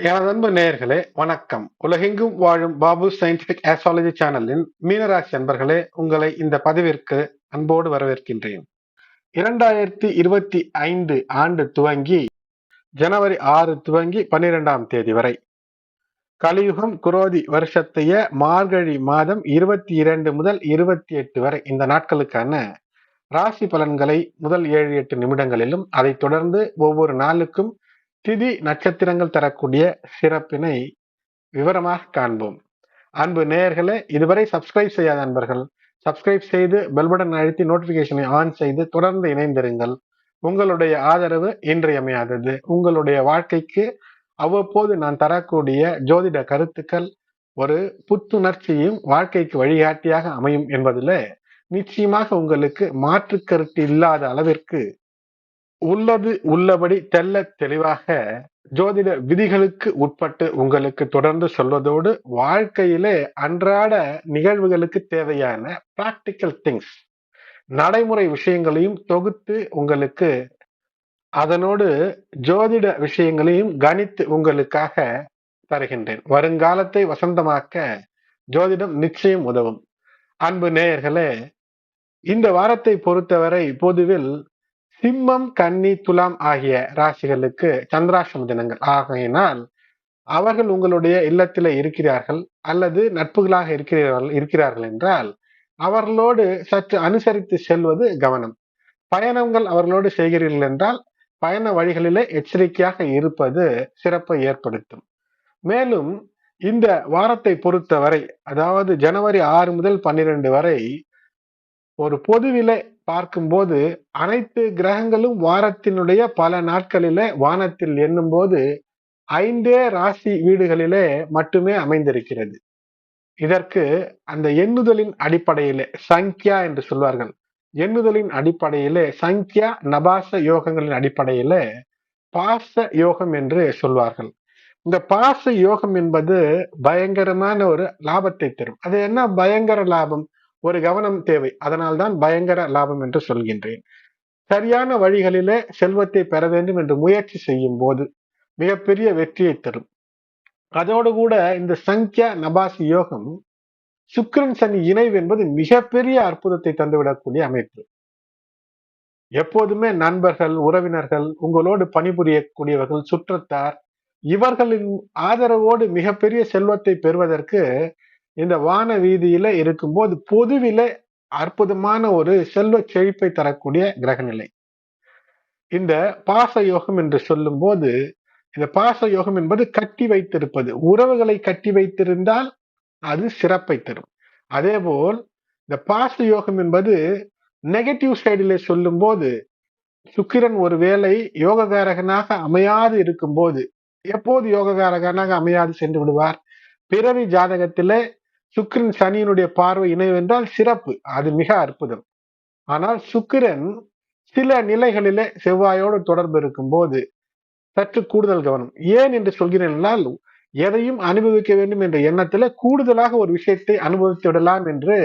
எனது அன்பு நேயர்களே வணக்கம். உலகெங்கும் வாழும் பாபு சயின்டிபிக் ஆஸ்ட்ராலஜி சேனலின் மீனராசி அன்பர்களே உங்களை இந்த பதிவிற்கு அன்போடு வரவேற்கின்றேன். இரண்டாயிரத்தி இருபத்தி ஐந்து ஆண்டு துவங்கி ஜனவரி ஆறு துவங்கி பன்னிரெண்டாம் தேதி வரை கலியுகம் குரோதி வருஷத்தைய மார்கழி மாதம் இருபத்தி இரண்டு முதல் இருபத்தி எட்டு வரை இந்த நாட்களுக்கான ராசி பலன்களை முதல் ஏழு எட்டு நிமிடங்களிலும் அதைத் தொடர்ந்து ஒவ்வொரு நாளுக்கும் திதி நட்சத்திரங்கள் தரக்கூடிய சிறப்பினை விவரமாக காண்போம். அன்பு நேயர்களே இதுவரை சப்ஸ்கிரைப் செய்யாத அன்பர்கள் சப்ஸ்கிரைப் செய்து பெல் பட்டன் அழுத்தி நோட்டிபிகேஷனை ஆன் செய்து தொடர்ந்து இணைந்திருங்கள். உங்களுடைய ஆதரவு இன்றியமையாதது. உங்களுடைய வாழ்க்கைக்கு அவ்வப்போது நான் தரக்கூடிய ஜோதிட கருத்துக்கள் ஒரு புத்துணர்ச்சியும் வாழ்க்கைக்கு வழிகாட்டியாக அமையும் என்பதில் நிச்சயமாக உங்களுக்கு மாற்று கருத்து இல்லாத அளவிற்கு உள்ளது உள்ளபடி தெல்ல தெளிவாக ஜோதிட விதிகளுக்கு உட்பட்டு உங்களுக்கு தொடர்ந்து சொல்வதோடு வாழ்க்கையிலே அன்றாட நிகழ்வுகளுக்கு தேவையான பிராக்டிக்கல் திங்ஸ் நடைமுறை விஷயங்களையும் தொகுத்து உங்களுக்கு அதனோடு ஜோதிட விஷயங்களையும் கணித்து உங்களுக்காக தருகின்றேன். வருங்காலத்தை வசந்தமாக்க ஜோதிடம் நிச்சயம் உதவும். அன்பு நேயர்களே இந்த வாரத்தை பொறுத்தவரை பொதுவில் சிம்மம் கன்னி துலாம் ஆகிய ராசிகளுக்கு சந்திராசிரம தினங்கள். ஆகையினால் அவர்கள் உங்களுடைய இல்லத்தில இருக்கிறார்கள் அல்லது நட்புகளாக இருக்கிறார்கள் இருக்கிறார்கள் என்றால் அவர்களோடு சற்று அனுசரித்து செல்வது கவனம். பயணங்கள் அவர்களோடு செய்கிறீர்கள் என்றால் பயண வழிகளிலே எச்சரிக்கையாக இருப்பது சிறப்பை ஏற்படுத்தும். மேலும் இந்த வாரத்தை பொறுத்தவரை அதாவது ஜனவரி ஆறு முதல் பன்னிரண்டு வரை ஒரு பொதுவிலை பார்க்கும்போது அனைத்து கிரகங்களும் வாரத்தினுடைய பல நாட்களிலே வானத்தில் எண்ணும் போது ஐந்தே ராசி வீடுகளிலே மட்டுமே அமைந்திருக்கிறது. இதற்கு அந்த எண்ணுதலின் அடிப்படையிலே சங்கியா என்று சொல்வார்கள். எண்ணுதலின் அடிப்படையிலே சங்கியா நபாச யோகங்களின் அடிப்படையிலே பாச யோகம் என்று சொல்வார்கள். இந்த பாச யோகம் என்பது பயங்கரமான ஒரு லாபத்தை தரும். அது என்ன பயங்கர லாபம்? ஒரு கவனம் தேவை. அதனால்தான் பயங்கர லாபம் என்று சொல்கின்றேன். சரியான வழிகளிலே செல்வத்தை பெற வேண்டும் என்று முயற்சி செய்யும் போது மிகப்பெரிய வெற்றியை தரும். அதோடு கூட இந்த சங்கியா நபாசி யோகம் சுக்கிரன் சனி இணைவு என்பது மிகப்பெரிய அற்புதத்தை தந்துவிடக்கூடிய அமைப்பு. எப்போதுமே நண்பர்கள் உறவினர்கள் உங்களோடு பணிபுரியக்கூடியவர்கள் சுற்றத்தார் இவர்களின் ஆதரவோடு மிகப்பெரிய செல்வத்தை பெறுவதற்கு இந்த வான வீதியில இருக்கும்போது பொதுவில அற்புதமான ஒரு செல்வ செழிப்பை தரக்கூடிய கிரகநிலை. இந்த பாச யோகம் என்று சொல்லும் போது இந்த பாச யோகம் என்பது கட்டி வைத்திருப்பது. உறவுகளை கட்டி வைத்திருந்தால் அது சிறப்பை தரும். அதேபோல் இந்த பாச யோகம் என்பது நெகட்டிவ் சைடிலே சொல்லும் போது சுக்கிரன் ஒருவேளை யோககாரகனாக அமையாது இருக்கும் போது எப்போது யோககாரகனாக அமையாது சென்று விடுவார்? பிறவி ஜாதகத்திலே சுக்கிரன் சனியினுடைய பார்வை இணைவென்றால் சிறப்பு. அது மிக அற்புதம். ஆனால் சுக்கிரன் சில நிலைகளிலே செவ்வாயோடு தொடர்பு இருக்கும் போது சற்று கூடுதல் கவனம். ஏன் என்று சொல்கிறேன் என்றால் எதையும் அனுபவிக்க வேண்டும் என்ற எண்ணத்துல கூடுதலாக ஒரு விஷயத்தை அனுபவித்து விடலாம் என்று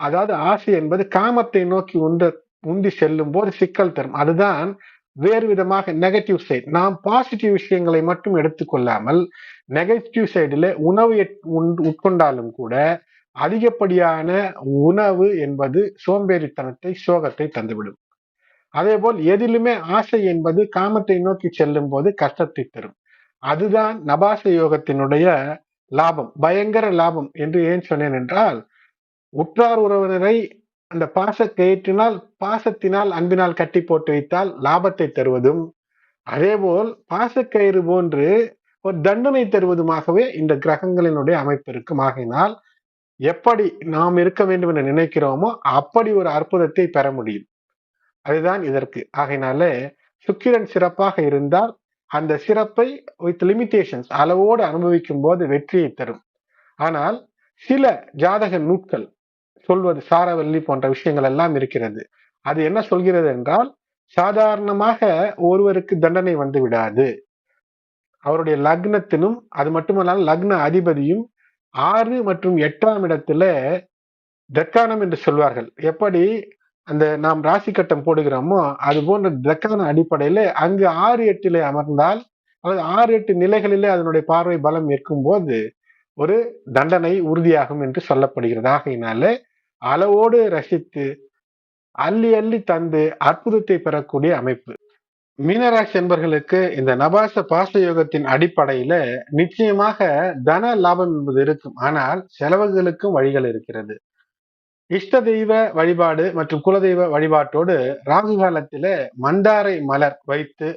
அதாவது ஆசை என்பது காமத்தை நோக்கி உந்த உந்தி செல்லும் போது சிக்கல் தரும். அதுதான் வேறு விதமாக நெகட்டிவ் சைடு நாம் பாசிட்டிவ் விஷயங்களை மட்டும் எடுத்துக்கொள்ளாமல் நெகட்டிவ் சைடில் உணவு உட்கொண்டாலும் கூட அதிகப்படியான உணவு என்பது சோம்பேறித்தனத்தை சோகத்தை தந்துவிடும். அதே போல் எதிலுமே ஆசை என்பது காமத்தை நோக்கி செல்லும் போது கஷ்டத்தை தரும். அதுதான் நபாச யோகத்தினுடைய லாபம் பயங்கர லாபம் என்று ஏன் சொன்னேன் என்றால் உற்றார் உறவினரை அந்த பாச கயிற்றினால் பாசத்தினால் அன்பினால் கட்டி போட்டு வைத்தால் லாபத்தை தருவதும். அதேபோல் பாசக்கயிறு போன்று ஒரு தண்டனை தருவதுமாகவே இந்த கிரகங்களினுடைய அமைப்பு இருக்கும். ஆகையினால் எப்படி நாம் இருக்க வேண்டும் என்று நினைக்கிறோமோ அப்படி ஒரு அற்புதத்தை பெற முடியும். அதுதான் இதற்கு. ஆகையினாலே சுக்கிரன் சிறப்பாக இருந்தால் அந்த சிறப்பை வித் லிமிடேஷன்ஸ் அளவோடு அனுபவிக்கும் போது வெற்றியை தரும். ஆனால் சில ஜாதக நூட்கள் சொல்வது சாரவல்லி போன்ற விஷயங்கள் எல்லாம் இருக்கிறது. அது என்ன சொல்கிறது என்றால் சாதாரணமாக ஒருவருக்கு தண்டனை வந்து விடாது. அவருடைய லக்னத்தினும் அது மட்டுமல்லாமல் லக்ன அதிபதியும் ஆறு மற்றும் எட்டாம் இடத்துல தக்கானம் என்று சொல்வார்கள். எப்படி அந்த நாம் ராசி கட்டம் போடுகிறோமோ அது போன்ற தக்கான அடிப்படையில அங்கு ஆறு எட்டிலே அமர்ந்தால் அல்லது ஆறு எட்டு நிலைகளிலே அதனுடைய பார்வை பலம் இருக்கும்போது ஒரு தண்டனை உறுதியாகும் என்று சொல்லப்படுகிறது. ஆகையினாலே அளவோடு ரசித்து அள்ளி அள்ளி தந்து அற்புதத்தை பெறக்கூடிய அமைப்பு. மீனராசி என்பர்களுக்கு இந்த நபாச பாச யோகத்தின் அடிப்படையில நிச்சயமாக தன லாபம் என்பது இருக்கும். ஆனால் செலவுகளுக்கும் வழிகள் இருக்கிறது. இஷ்ட தெய்வ வழிபாடு மற்றும் குலதெய்வ வழிபாட்டோடு ராகு காலத்தில மண்டாரை மலர் வைத்து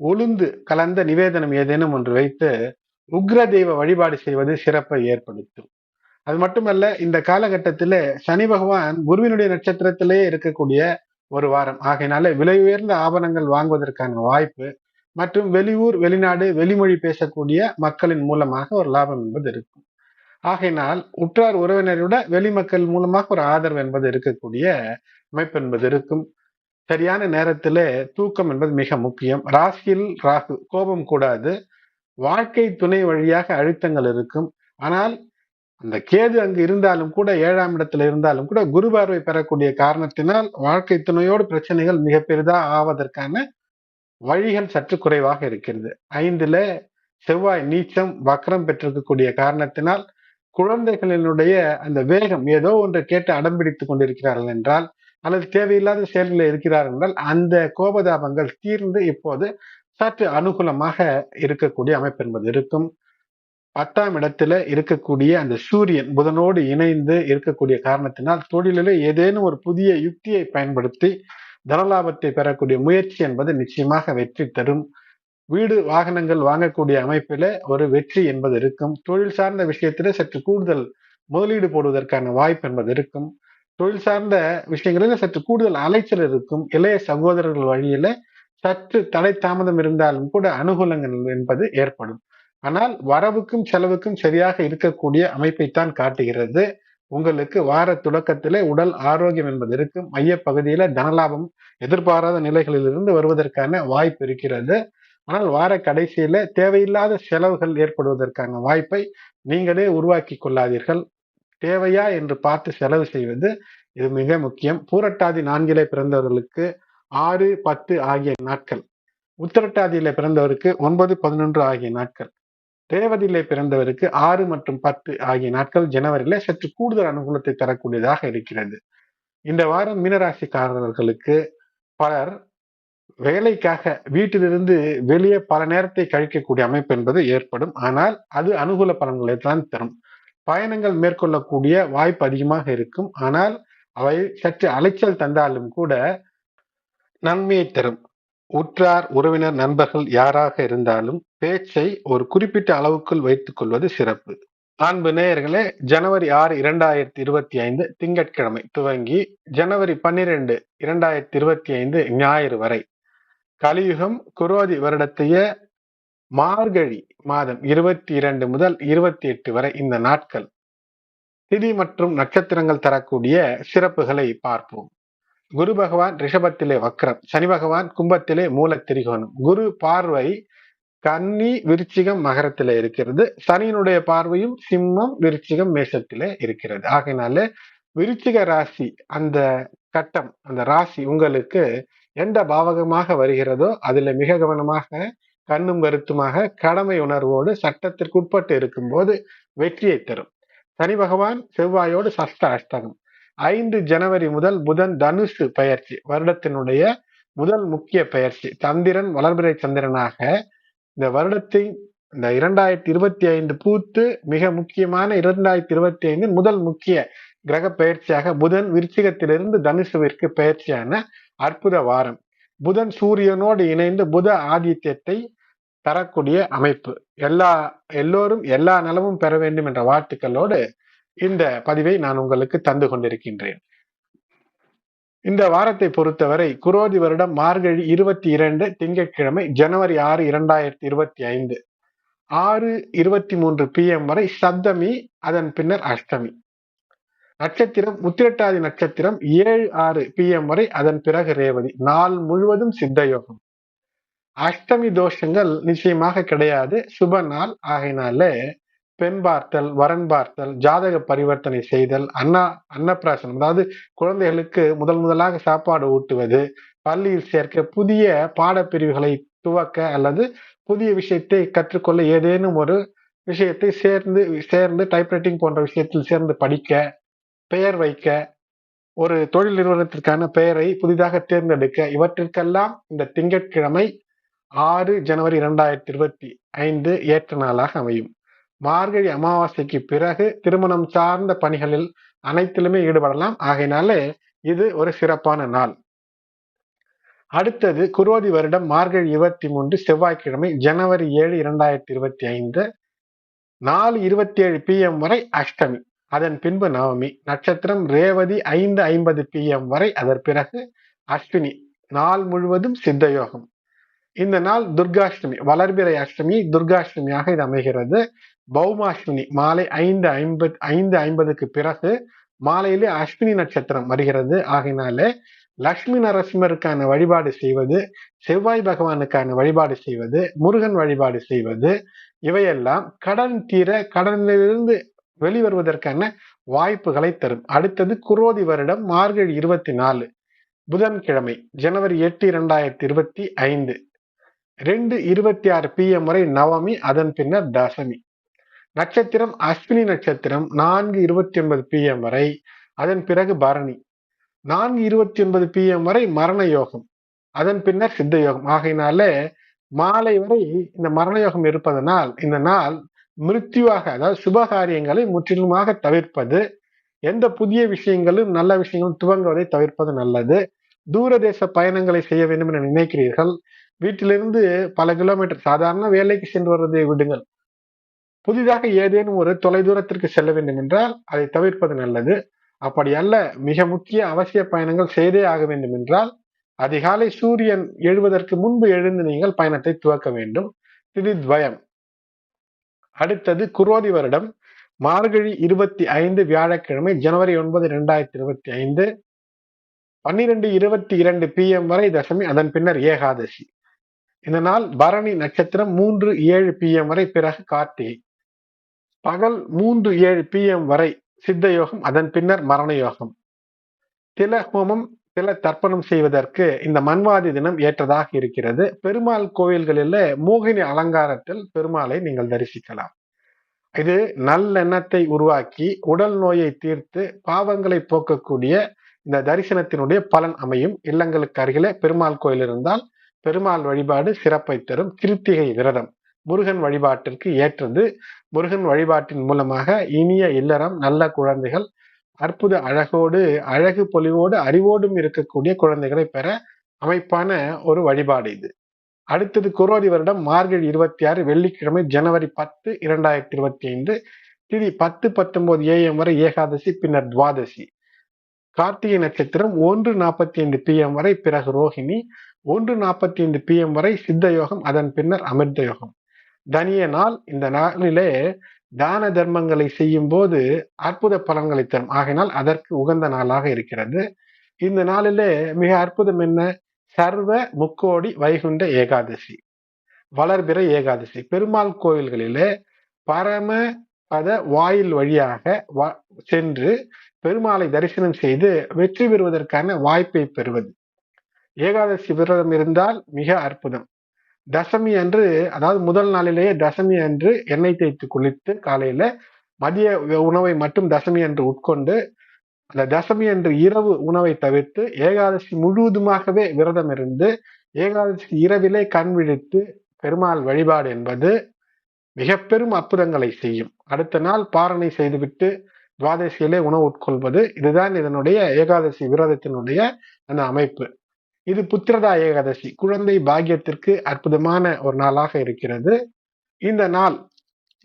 உளுந்து கலந்த நிவேதனம் ஏதேனும் ஒன்று வைத்து உக்ர தெய்வ வழிபாடு செய்வது சிறப்பை ஏற்படுத்தும். அது மட்டுமல்ல இந்த காலகட்டத்தில சனி பகவான் குருவினுடைய நட்சத்திரத்திலேயே இருக்கக்கூடிய ஒரு வாரம். ஆகையினால விலை உயர்ந்த ஆபரணங்கள் வாங்குவதற்கான வாய்ப்பு மற்றும் வெளியூர் வெளிநாடு வெளிமொழி பேசக்கூடிய மக்களின் மூலமாக ஒரு லாபம் என்பது இருக்கும். ஆகையினால் உற்றார் உறவினரோட வெளிமக்கள் மூலமாக ஒரு ஆதரவு என்பது இருக்கக்கூடிய அமைப்பு என்பது இருக்கும். சரியான நேரத்துல தூக்கம் என்பது மிக முக்கியம். ராசியில் ராகு கோபம் கூடாது. வாழ்க்கை துணை வழியாக அழுத்தங்கள் இருக்கும். ஆனால் அந்த கேது அங்கு இருந்தாலும் கூட ஏழாம் இடத்துல இருந்தாலும் கூட குரு பார்வை பெறக்கூடிய காரணத்தினால் வாழ்க்கை துணையோடு பிரச்சனைகள் மிக பெரிதா ஆவதற்கான வழிகள் சற்று குறைவாக இருக்கிறது. ஐந்துல செவ்வாய் நீச்சம் வக்கரம் பெற்றிருக்கக்கூடிய காரணத்தினால் குழந்தைகளினுடைய அந்த வேகம் ஏதோ ஒன்றை கேட்டு அடம்பிடித்துக் கொண்டிருக்கிறார்கள் என்றால் அல்லது தேவையில்லாத செயல்களில் இருக்கிறார்கள் என்றால் அந்த கோபதாபங்கள் தீர்ந்து இப்போது சற்று அனுகூலமாக இருக்கக்கூடிய அமைப்பு என்பது இருக்கும். பத்தாம் இடத்துல இருக்கக்கூடிய அந்த சூரியன் புதனோடு இணைந்து இருக்கக்கூடிய காரணத்தினால் தொழிலில் ஏதேனும் ஒரு புதிய யுக்தியை பயன்படுத்தி தனலாபத்தை பெறக்கூடிய முயற்சி என்பது நிச்சயமாக வெற்றி தரும். வீடு வாகனங்கள் வாங்கக்கூடிய அமைப்பில ஒரு வெற்றி என்பது இருக்கும். தொழில் சார்ந்த விஷயத்தில சற்று கூடுதல் முதலீடு போடுவதற்கான வாய்ப்பு என்பது இருக்கும். தொழில் சார்ந்த விஷயங்களில் சற்று கூடுதல் அலைச்சல் இருக்கும். இளைய சகோதரர்கள் வழியில சற்று தடை தாமதம் இருந்தாலும் கூட அனுகூலங்கள் என்பது ஏற்படும். ஆனால் வரவுக்கும் செலவுக்கும் சரியாக இருக்கக்கூடிய அமைப்பைத்தான் காட்டுகிறது. உங்களுக்கு வார தொடக்கத்திலே உடல் ஆரோக்கியம் என்பது இருக்கும். மைய பகுதியில தனலாபம் எதிர்பாராத நிலைகளிலிருந்து வருவதற்கான வாய்ப்பு இருக்கிறது. ஆனால் வார கடைசியில தேவையில்லாத செலவுகள் ஏற்படுவதற்கான வாய்ப்பை நீங்களே உருவாக்கி கொள்ளாதீர்கள். தேவையா என்று பார்த்து செலவு செய்வது இது மிக முக்கியம். பூரட்டாதி நான்கிலே பிறந்தவர்களுக்கு ஆறு பத்து ஆகிய நாட்கள். உத்திரட்டாதியில பிறந்தவருக்கு ஒன்பது பதினொன்று ஆகிய நாட்கள். ரேவதியிலே பிறந்தவருக்கு ஆறு மற்றும் பத்து ஆகிய நாட்கள் ஜனவரியில சற்று கூடுதல் அனுகூலத்தை தரக்கூடியதாக இருக்கிறது. இந்த வாரம் மீனராசிக்காரர்களுக்கு பலர் வேலைக்காக வீட்டிலிருந்து வெளியே பல நேரத்தை கழிக்கக்கூடிய அமைப்பு என்பது ஏற்படும். ஆனால் அது அனுகூல பலன்களை தான் தரும். பயணங்கள் மேற்கொள்ளக்கூடிய வாய்ப்பு அதிகமாக இருக்கும். ஆனால் அவை சற்று அலைச்சல் தந்தாலும் கூட நன்மையை தரும். உற்றார் உறவினர் நண்பர்கள் யாராக இருந்தாலும் பேச்சை ஒரு குறிப்பிட்ட அளவுக்குள் வைத்துக் கொள்வது சிறப்பு. அன்பு நேயர்களே ஜனவரி ஆறு இரண்டாயிரத்தி இருபத்தி ஐந்து திங்கட்கிழமை துவங்கி ஜனவரி பன்னிரெண்டு இரண்டாயிரத்தி இருபத்தி ஐந்து ஞாயிறு வரை. கலியுகம் குரோதி வருடத்தைய மார்கழி மாதம் இருபத்தி இரண்டு முதல் இருபத்தி எட்டு வரை இந்த நாட்கள். திதி மற்றும் நட்சத்திரங்கள் தரக்கூடிய சிறப்புகளை பார்ப்போம். குரு பகவான் ரிஷபத்திலே வக்ரம் சனி பகவான் கும்பத்திலே மூல திரிகோணம் குரு பார்வை கன்னி விருச்சிகம் மகரத்திலே இருக்கிறது. சனியினுடைய பார்வையும் சிம்மம் விருச்சிகம் மேசத்திலே இருக்கிறது. ஆகையினால விருச்சிக ராசி அந்த கட்டம் அந்த ராசி உங்களுக்கு எந்த பாவகமாக வருகிறதோ அதுல மிக கவனமாக கண்ணும் கருத்துமாக கடமை உணர்வோடு சட்டத்திற்கு உட்பட்டு இருக்கும்போது வெற்றியை தரும். சனி பகவான் செவ்வாயோடு சஸ்த அஷ்டகம். ஐந்து ஜனவரி முதல் புதன் தனுசு பயிற்சி வருடத்தினுடைய முதல் முக்கிய பயிற்சி. சந்திரன் வளர்பிறை சந்திரனாக இந்த வருடத்தை இந்த இரண்டாயிரத்தி இருபத்தி ஐந்து பூத்து மிக முக்கியமான இரண்டாயிரத்தி இருபத்தி ஐந்து முதல் முக்கிய கிரக பயிற்சியாக புதன் விருச்சிகத்திலிருந்து தனுசுவிற்கு பயிற்சியான அற்புத வாரம். புதன் சூரியனோடு இணைந்து புத ஆதித்யத்தை தரக்கூடிய அமைப்பு. எல்லா எல்லோரும் எல்லா நலமும் பெற வேண்டும் என்ற வாழ்த்துக்களோடு இந்த பதிவை நான் உங்களுக்கு தந்து கொண்டிருக்கின்றேன். இந்த வாரத்தை பொறுத்தவரை குரோதி வருடம் மார்கழி இருபத்தி இரண்டு திங்கட்கிழமை ஜனவரி ஆறு இரண்டாயிரத்தி இருபத்தி ஐந்து. ஆறு இருபத்தி மூன்று பிஎம் வரை சப்தமி அதன் பின்னர் அஷ்டமி. நட்சத்திரம் உத்திரட்டாதி நட்சத்திரம் ஏழு ஆறு பிஎம் வரை அதன் பிறகு ரேவதி. நாள் முழுவதும் சித்தயோகம் அஷ்டமி தோஷங்கள் நிச்சயமாக கிடையாது. சுப நாள். ஆகையினால பெண் பார்த்தல் வரன் பார்த்தல் ஜாதக பரிவர்த்தனை செய்தல் அண்ணா அன்னப்பிராசனம். அதாவது குழந்தைகளுக்கு முதல் முதலாக சாப்பாடு ஊட்டுவது பள்ளியில் சேர்க்க புதிய பாடப்பிரிவுகளை துவக்க அல்லது புதிய விஷயத்தை கற்றுக்கொள்ள ஏதேனும் ஒரு விஷயத்தை சேர்ந்து சேர்ந்து டைப்ரைட்டிங் போன்ற விஷயத்தில் சேர்ந்து படிக்க பெயர் வைக்க ஒரு தொழில் நிறுவனத்திற்கான பெயரை புதிதாக தேர்ந்தெடுக்க இவற்றிற்கெல்லாம் இந்த திங்கட்கிழமை ஆறு ஜனவரி இரண்டாயிரத்தி இருபத்தி ஐந்து ஏற்ற நாளாக அமையும். மார்கழி அமாவாசைக்கு பிறகு திருமணம் சார்ந்த பணிகளில் அனைத்திலுமே ஈடுபடலாம். ஆகையினாலே இது ஒரு சிறப்பான நாள். அடுத்தது குரோதி வருடம் மார்கழி இருபத்தி மூன்று செவ்வாய்க்கிழமை ஜனவரி ஏழு இரண்டாயிரத்தி இருபத்தி ஐந்து நாலு இருபத்தி ஏழு பிஎம் வரை அஷ்டமி அதன் பின்பு நவமி நட்சத்திரம் ரேவதி ஐந்து ஐம்பது பிஎம் வரை அதன் பிறகு அஸ்வினி நாள் முழுவதும் சித்தயோகம். இந்த நாள் துர்காஷ்டமி வளர்பிறை அஷ்டமி துர்காஷ்டமியாக இது அமைகிறது. பௌமாஷ்வினி மாலை ஐந்து ஐம்பது ஐந்து ஐம்பதுக்கு பிறகு மாலையிலே அஸ்வினி நட்சத்திரம் வருகிறது. ஆகினாலே லக்ஷ்மி நரசிம்மருக்கான வழிபாடு செய்வது செவ்வாய் பகவானுக்கான வழிபாடு செய்வது முருகன் வழிபாடு செய்வது இவையெல்லாம் கடன் தீர கடனிலிருந்து வெளிவருவதற்கான வாய்ப்புகளை தரும். அடுத்தது குரோதி வருடம் மார்கழி இருபத்தி நாலு புதன்கிழமை ஜனவரி எட்டு இரண்டாயிரத்தி இருபத்தி ஐந்து. ரெண்டு இருபத்தி ஆறு பிஎம் வரை நவமி அதன் பின்னர் தசமி. நட்சத்திரம் அஸ்வினி நட்சத்திரம் நான்கு இருபத்தி ஒன்பது பிஎம் வரை. அதன் பிறகு பரணி. நான்கு இருபத்தி ஒன்பது பிஎம் வரை மரண யோகம். அதன் பின்னர் சித்த யோகம். ஆகையினாலே மாலை வரை இந்த மரண யோகம் இருப்பதனால் இந்த நாள் மிருத்யுவாக அதாவது சுபகாரியங்களை முற்றிலுமாக தவிர்ப்பது. எந்த புதிய விஷயங்களும் நல்ல விஷயங்களும் துவங்குவதை தவிர்ப்பது நல்லது. தூரதேச பயணங்களை செய்ய வேண்டும் என நினைக்கிறீர்கள். வீட்டிலிருந்து பல கிலோமீட்டர் சாதாரண வேலைக்கு சென்று வருவதை விடுங்கள். புதிதாக ஏதேனும் ஒரு தொலைதூரத்திற்கு செல்ல வேண்டும் என்றால் அதை தவிர்ப்பது நல்லது. அப்படி அல்ல மிக முக்கிய அவசிய பயணங்கள் செய்தே ஆக வேண்டும் என்றால் அதிகாலை சூரியன் எழுவதற்கு முன்பு எழுந்து நீங்கள் பயணத்தை துவக்க வேண்டும். திதித்வயம். அடுத்தது குரோதி வருடம். மார்கழி இருபத்தி ஐந்து வியாழக்கிழமை ஜனவரி ஒன்பது இரண்டாயிரத்தி இருபத்தி ஐந்து. பன்னிரெண்டு இருபத்தி இரண்டு பிஎம் வரை தசமி அதன் பின்னர் ஏகாதசி. இந்த நாள் பரணி நட்சத்திரம் மூன்று ஏழு பிஎம் வரை பிறகு கார்த்திகை. பகல் மூன்று ஏழு பிஎம் வரை சித்த யோகம் அதன் பின்னர் மரண யோகம் தில ஹோமம் தில தர்ப்பணம் செய்வதற்கு இந்த மண்வாதி தினம் ஏற்றதாக இருக்கிறது. பெருமாள் கோவில்களில் மோகினி அலங்காரத்தில் பெருமாளை நீங்கள் தரிசிக்கலாம். இது நல்லெண்ணத்தை உருவாக்கி உடல் நோயை தீர்த்து பாவங்களை போக்கக்கூடிய இந்த தரிசனத்தினுடைய பலன் அமையும். இல்லங்களுக்கு அருகிலே பெருமாள் கோயில் இருந்தால் பெருமாள் வழிபாடு சிறப்பை தரும். கிருத்திகை விரதம். முருகன் வழிபாட்டிற்கு ஏற்றது. முருகன் வழிபாட்டின் மூலமாக இனிய இல்லறம் நல்ல குழந்தைகள் அற்புத அழகோடு அழகு பொலிவோடு அறிவோடும் இருக்கக்கூடிய குழந்தைகளை பெற அமைப்பான ஒரு வழிபாடு இது. அடுத்தது குரோதி வருடம் மார்கழி இருபத்தி ஆறு வெள்ளிக்கிழமை ஜனவரி பத்து இரண்டாயிரத்தி இருபத்தி ஐந்து திதி பத்து பத்தொன்பது ஏஎம் வரை ஏகாதசி பின்னர் துவாதசி. கார்த்திகை நட்சத்திரம் ஒன்று நாற்பத்தி ஐந்து பிஎம் வரை பிறகு ரோஹிணி ஒன்று நாற்பத்தி ஐந்து பிஎம் வரை சித்த யோகம் அதன் பின்னர் அமிர்த யோகம். தனிய நாள் இந்த நாளிலே தான தர்மங்களை செய்யும் போது அற்புத பலன்களை தரும். ஆகினால் அதற்கு உகந்த நாளாக இருக்கிறது. இந்த நாளிலே மிக அற்புதம் என்ன? சர்வ முக்கோடி வைகுண்ட ஏகாதசி. வளர்பிற ஏகாதசி. பெருமாள் கோயில்களிலே பரம பத வாயில் வழியாக சென்று பெருமாளை தரிசனம் செய்து வெற்றி பெறுவதற்கான வாய்ப்பை பெறுவது. ஏகாதசி விரதம் இருந்தால் மிக அற்புதம். தசமி அன்று அதாவது முதல் நாளிலேயே தசமி அன்று எண்ணெய் தேய்த்து குளித்து காலையில மதிய உணவை மட்டும் தசமி அன்று உட்கொண்டு அந்த தசமி அன்று இரவு உணவை தவிர்த்து ஏகாதசி முழுவதுமாகவே விரதம் இருந்து ஏகாதசி இரவிலே கண் விழித்து பெருமாள் வழிபாடு என்பது மிக பெரும் அற்புதங்களை செய்யும். அடுத்த நாள் பாரணை செய்துவிட்டு துவாதசியிலே உணவு உட்கொள்வது இதுதான் இதனுடைய ஏகாதசி விரதத்தினுடைய அந்த அமைப்பு. இது புத்திரதா ஏகாதசி. குழந்தை பாக்கியத்திற்கு அற்புதமான ஒரு நாளாக இருக்கிறது. இந்த நாள்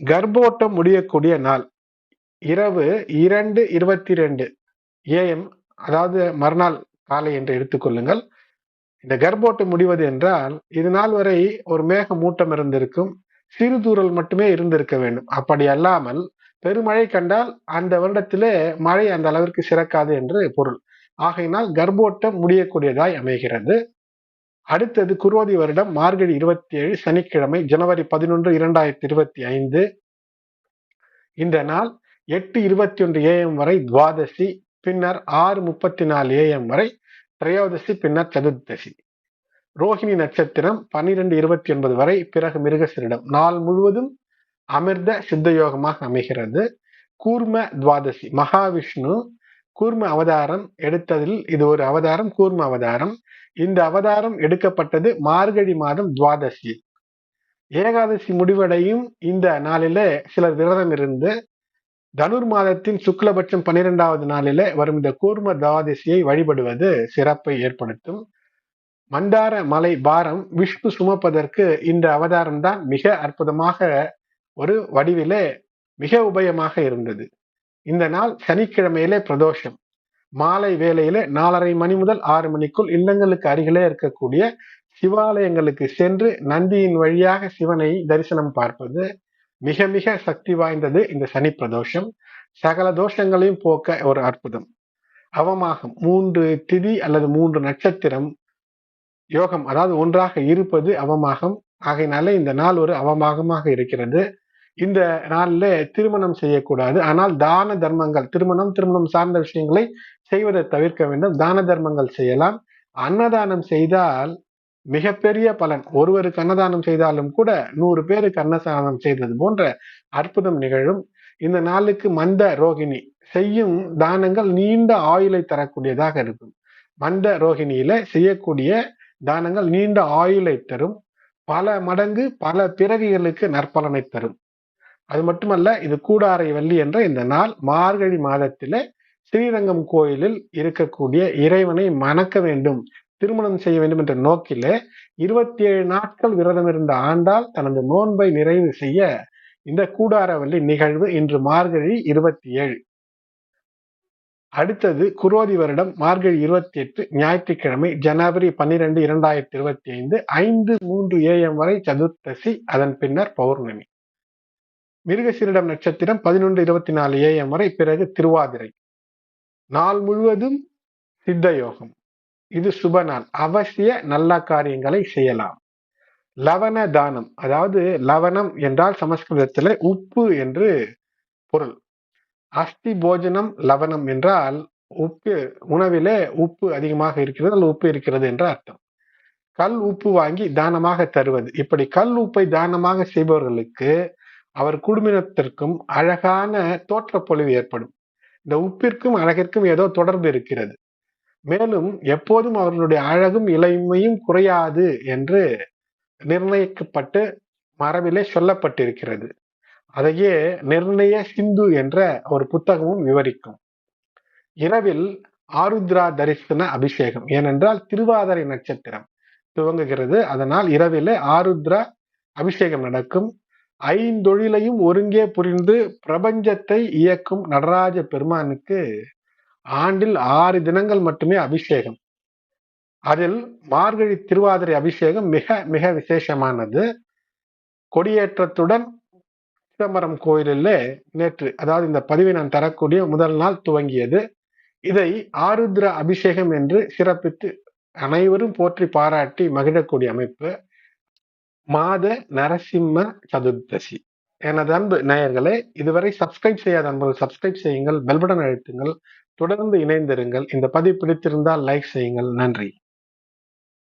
கர்ப்போட்டம் முடியக்கூடிய நாள். இரவு இரண்டு இருபத்தி ரெண்டு ஏஎம் அதாவது மறுநாள் காலை என்று எடுத்துக்கொள்ளுங்கள் இந்த கர்ப்போட்டம் முடிவது என்றால் இது நாள் வரை ஒரு மேக மூட்டம் இருந்திருக்கும். சிறு தூரல் மட்டுமே இருந்திருக்க வேண்டும். அப்படி அல்லாமல் பெருமழை கண்டால் அந்த வருடத்திலே மழை அந்த அளவிற்கு சிறக்காது என்று பொருள். ஆகையினால் கர்ப்போட்டம் முடியக்கூடியதாய் அமைகிறது. அடுத்தது குரோதி வருடம் மார்கழி இருபத்தி ஏழு சனிக்கிழமை ஜனவரி பதினொன்று இரண்டாயிரத்தி இருபத்தி ஐந்து. இந்த நாள் எட்டு இருபத்தி ஒன்று ஏஎம் வரை துவாதசி பின்னர் ஆறு முப்பத்தி நாலு ஏஎம் வரை திரையோதசி பின்னர் சதுர்தசி ரோஹிணி நட்சத்திரம் பன்னிரெண்டு இருபத்தி ஒன்பது வரை பிறகு மிருகசிரிடம். நாள் முழுவதும் அமிர்த சித்த யோகமாக அமைகிறது. கூர்ம துவாதசி மகாவிஷ்ணு கூர்ம அவதாரம் எடுத்ததில் இது ஒரு அவதாரம் கூர்ம அவதாரம். இந்த அவதாரம் எடுக்கப்பட்டது மார்கழி மாதம் துவாதசி. ஏகாதசி முடிவடையும் இந்த நாளில சிலர் விரதம் இருந்து தனுர் மாதத்தின் சுக்லபட்சம் பன்னிரெண்டாவது நாளில வரும் இந்த கூர்ம துவாதசியை வழிபடுவது சிறப்பை ஏற்படுத்தும். மந்தார மலை பாரம் விஷ்ணு சுமப்பதற்கு இந்த அவதாரம் தான் மிக அற்புதமாக ஒரு வடிவிலே மிக உபயமாக இருந்தது. இந்த நாள் சனிக்கிழமையிலே பிரதோஷம். மாலை வேளையில நாலரை மணி முதல் ஆறு மணிக்குள் இல்லங்களுக்கு அருகிலே இருக்கக்கூடிய சிவாலயங்களுக்கு சென்று நந்தியின் வழியாக சிவனை தரிசனம் பார்ப்பது மிக மிக சக்தி வாய்ந்தது இந்த சனி பிரதோஷம். சகல தோஷங்களையும் போக்க ஒரு அற்புதம். அவமாகம் மூன்று திதி அல்லது மூன்று நட்சத்திரம் யோகம் அதாவது ஒன்றாக இருப்பது அவமாகம். ஆகையினால இந்த நாள் ஒரு அவமாகமாக இருக்கிறது. இந்த நாளில் திருமணம் செய்யக்கூடாது. ஆனால் தான தர்மங்கள் திருமணம் திருமணம் சார்ந்த விஷயங்களை செய்வதை தவிர்க்க வேண்டும். தான தர்மங்கள் செய்யலாம். அன்னதானம் செய்தால் மிகப்பெரிய பலன். ஒருவருக்கு அன்னதானம் செய்தாலும் கூட நூறு பேருக்கு அன்னதானம் செய்தது போன்ற அற்புதம் நிகழும். இந்த நாளுக்கு மந்த ரோகிணி செய்யும் தானங்கள் நீண்ட ஆயுளை தரக்கூடியதாக இருக்கும். மந்த ரோகிணியில செய்யக்கூடிய தானங்கள் நீண்ட ஆயுளை தரும். பல மடங்கு பல பிறவிகளுக்கு நற்பலனை தரும். அது மட்டுமல்ல இது கூடாரை வள்ளி என்ற இந்த நாள் மார்கழி மாதத்திலே ஸ்ரீரங்கம் கோயிலில் இருக்கக்கூடிய இறைவனை மணக்க வேண்டும் திருமணம் செய்ய வேண்டும் என்ற நோக்கிலே இருபத்தி ஏழு நாட்கள் விரதம் இருந்த ஆண்டால் தனது நோன்பை நிறைவு செய்ய இந்த கூடாரவள்ளி நிகழ்வு இன்று மார்கழி இருபத்தி ஏழு அடுத்தது குரோதி வருடம் மார்கழி இருபத்தி எட்டு ஞாயிற்றுக்கிழமை ஜனவரி பன்னிரெண்டு இரண்டாயிரத்தி இருபத்தி ஐந்து ஐந்து மூன்று ஏஎம் வரை சதுர்த்தசி அதன் பின்னர் பௌர்ணமி. மிருகசீரிடம் நட்சத்திரம் பதினொன்று இருபத்தி நாலு ஏஎம் வரை பிறகு திருவாதிரை. நாள் முழுவதும் சித்த யோகம் இது சுப நாள். அவசிய நல்ல காரியங்களை செய்யலாம். லவண தானம். அதாவது லவணம் என்றால் சமஸ்கிருதத்தில் உப்பு என்று பொருள். அஸ்தி போஜனம் லவணம் என்றால் உப்பு உணவிலே உப்பு அதிகமாக இருக்கிறது அல்லது உப்பு இருக்கிறது என்ற அர்த்தம். கல் உப்பு வாங்கி தானமாக தருவது. இப்படி கல் உப்பை தானமாக செய்பவர்களுக்கு அவர் குடும்பத்திற்கும் அழகான தோற்றப்பொழிவு ஏற்படும். இந்த உப்பிற்கும் அழகிற்கும் ஏதோ தொடர்பு இருக்கிறது. மேலும் எப்போதும் அவர்களுடைய அழகும் இளமையும் குறையாது என்று நிர்ணயிக்கப்பட்டு மரபிலே சொல்லப்பட்டிருக்கிறது. அதையே நிர்ணய சிந்து என்ற ஒரு புத்தகமும் விவரிக்கும். இரவில் ஆருத்ரா தரிசன அபிஷேகம் ஏனென்றால் திருவாதிரை நட்சத்திரம் துவங்குகிறது. அதனால் இரவில் ஆருத்ரா அபிஷேகம் நடக்கும். ஐந்தொழிலையும் ஒருங்கே புரிந்து பிரபஞ்சத்தை இயக்கும் நடராஜ பெருமானுக்கு ஆண்டில் ஆறு தினங்கள் மட்டுமே அபிஷேகம். அதில் மார்கழி திருவாதிரை அபிஷேகம் மிக மிக விசேஷமானது. கொடியேற்றத்துடன் சிதம்பரம் கோயிலில் நேற்று அதாவது இந்த பதிவை நான் தரக்கூடிய முதல் நாள் துவங்கியது. இதை ஆருத்ர அபிஷேகம் என்று சிறப்பித்து அனைவரும் போற்றி பாராட்டி மகிழக்கூடிய அமைப்பு. மாத நரசிம்ம சதுர்தசி. எனது அன்பு நேயர்களே இதுவரை சப்ஸ்கிரைப் செய்யாத அன்பர்கள் சப்ஸ்கிரைப் செய்யுங்கள் பெல்படன் அழுத்துங்கள் தொடர்ந்து இணைந்திருங்கள். இந்த பதிவு பிடித்திருந்தால் லைக் செய்யுங்கள். நன்றி.